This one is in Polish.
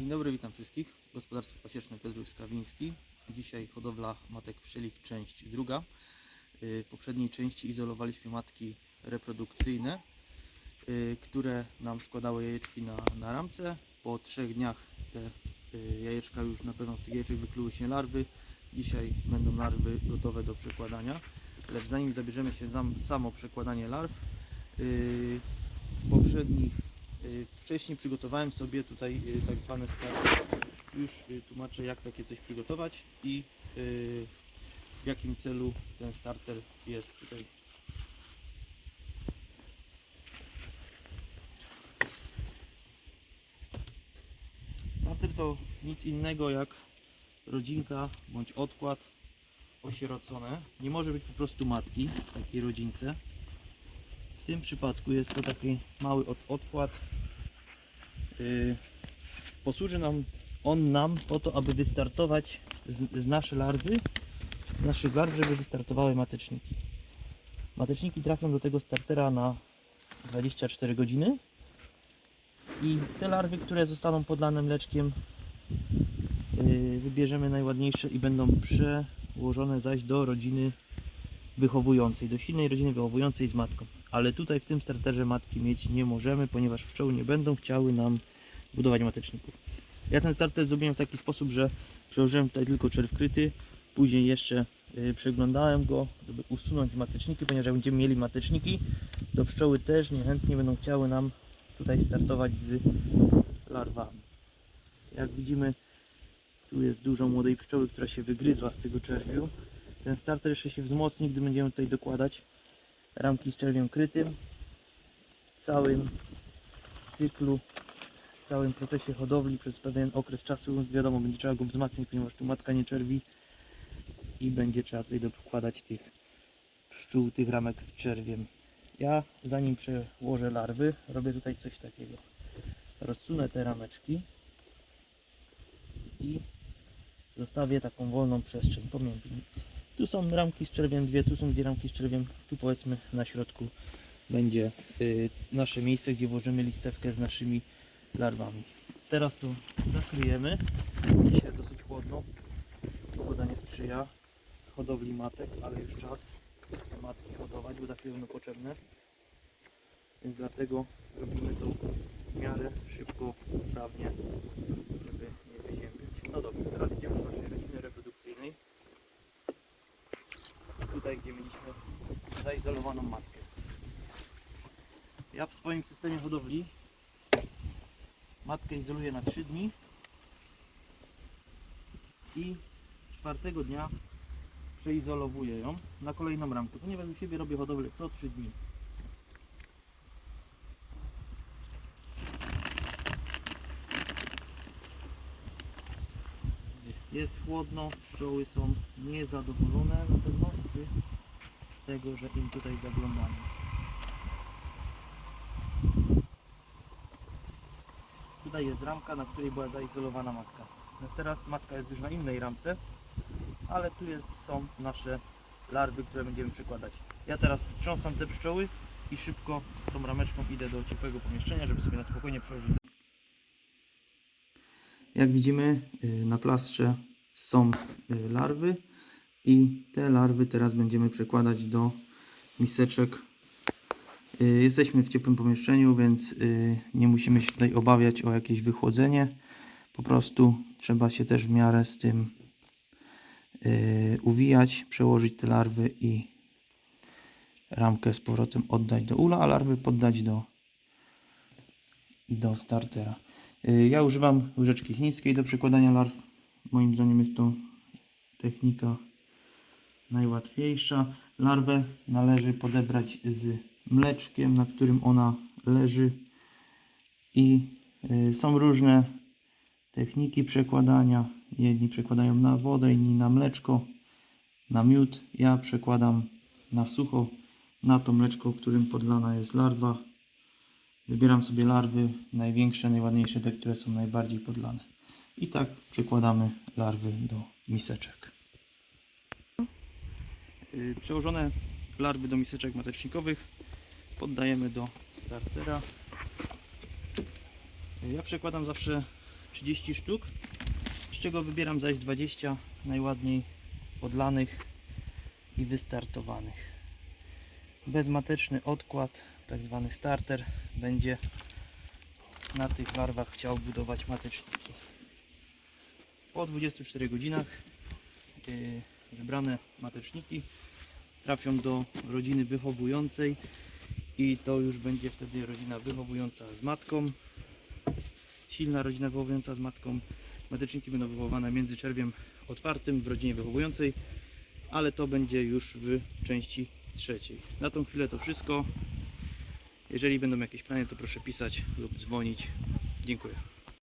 Dzień dobry, witam wszystkich. Gospodarstwo pasieczne Piotr Skawiński. Dzisiaj hodowla matek pszczelich, część druga. Y, W poprzedniej części izolowaliśmy matki reprodukcyjne, y, które nam składały jajeczki na, na ramce. Po trzech dniach te y, jajeczka już na pewno z tych jajeczek wykluły się larwy. Dzisiaj będą larwy gotowe do przekładania. Lecz zanim zabierzemy się za samo przekładanie larw, w poprzednich Wcześniej przygotowałem sobie tutaj y, tak zwane starty. Już y, tłumaczę jak takie coś przygotować i y, w jakim celu ten starter jest tutaj. Starter to nic innego jak rodzinka bądź odkład osierocone. Nie może być po prostu matki w takiej rodzince. Tym przypadku jest to taki mały od, odkład. Yy, posłuży nam on nam po to, aby wystartować z, z larwy, z naszych larw, żeby wystartowały mateczniki. Mateczniki trafią do tego startera na 24 godziny i te larwy, które zostaną podlane mleczkiem, yy, wybierzemy najładniejsze i będą przełożone zaś do rodziny wychowującej, do silnej rodziny wychowującej z matką. Ale tutaj w tym starterze matki mieć nie możemy, ponieważ pszczoły nie będą chciały nam budować mateczników. Ja ten starter zrobiłem w taki sposób, że przełożyłem tutaj tylko czerw kryty, później jeszcze y, przeglądałem go, żeby usunąć mateczniki, ponieważ jak będziemy mieli mateczniki, to pszczoły też niechętnie będą chciały nam tutaj startować z larwami. Jak widzimy, tu jest dużo młodej pszczoły, która się wygryzła z tego czerwiu. Ten starter jeszcze się wzmocni, gdy będziemy tutaj dokładać ramki z czerwiem krytym. W całym cyklu, w całym procesie hodowli przez pewien okres czasu, wiadomo, będzie trzeba go wzmacniać, ponieważ tu matka nie czerwi i będzie trzeba tutaj dokładać tych pszczół, tych ramek z czerwiem. Ja zanim przełożę larwy, robię tutaj coś takiego. Rozsunę te rameczki i zostawię taką wolną przestrzeń pomiędzy. Tu są ramki z czerwiem dwie, tu są dwie ramki z czerwiem, tu powiedzmy na środku będzie y, nasze miejsce, gdzie włożymy listewkę z naszymi larwami. Teraz to zakryjemy. Dzisiaj dosyć chłodno. Pogoda nie sprzyja hodowli matek, ale już czas te matki hodować, bo za chwilę będą potrzebne. Więc dlatego robimy to w miarę szybko, sprawnie, żeby nie wyziębiać. No dobrze, teraz idziemy do naszej rodziny reprodukcyjnej tutaj, gdzie mieliśmy zaizolowaną matkę. Ja w swoim systemie hodowli matkę izoluję na 3 dni i czwartego dnia przeizolowuję ją na kolejną ramkę, ponieważ u siebie robię hodowlę co 3 dni. Jest chłodno, pszczoły są niezadowolone na pewno z tego, że im tutaj zaglądamy. Tutaj jest ramka, na której była zaizolowana matka. No teraz matka jest już na innej ramce, ale tu jest, są nasze larwy, które będziemy przekładać. Ja teraz strząsam te pszczoły i szybko z tą rameczką idę do ciepłego pomieszczenia, żeby sobie na spokojnie przełożyć. Jak widzimy y, na plastrze są y, larwy i te larwy teraz będziemy przekładać do miseczek. Y, Jesteśmy w ciepłym pomieszczeniu, więc nie musimy się tutaj obawiać o jakieś wychłodzenie. Po prostu trzeba się też w miarę z tym uwijać, przełożyć te larwy i ramkę z powrotem oddać do ula, a larwy poddać do, do startera. Y, Ja używam łyżeczki chińskiej do przekładania larw. Moim zdaniem jest to technika najłatwiejsza. Larwę należy podebrać z mleczkiem, na którym ona leży. I y, są różne techniki przekładania. Jedni przekładają na wodę, inni na mleczko, na miód. Ja przekładam na sucho, na to mleczko, którym podlana jest larwa. Wybieram sobie larwy, największe, najładniejsze, te, które są najbardziej podlane. I tak przekładamy larwy do miseczek. Yy, Przełożone larwy do miseczek matecznikowych poddajemy do startera. Yy, Ja przekładam zawsze 30 sztuk, z czego wybieram zaś 20 najładniej podlanych i wystartowanych. Bezmateczny odkład, tak zwany starter, będzie na tych larwach chciał budować mateczniki. Po 24 godzinach yy, wybrane mateczniki trafią do rodziny wychowującej i to już będzie wtedy rodzina wychowująca z matką. Silna rodzina wychowująca z matką. Mateczniki będą wychowywane między czerwiem otwartym w rodzinie wychowującej, ale to będzie już w części trzeciej. Na tą chwilę to wszystko. Jeżeli będą jakieś pytania, to proszę pisać lub dzwonić. Dziękuję.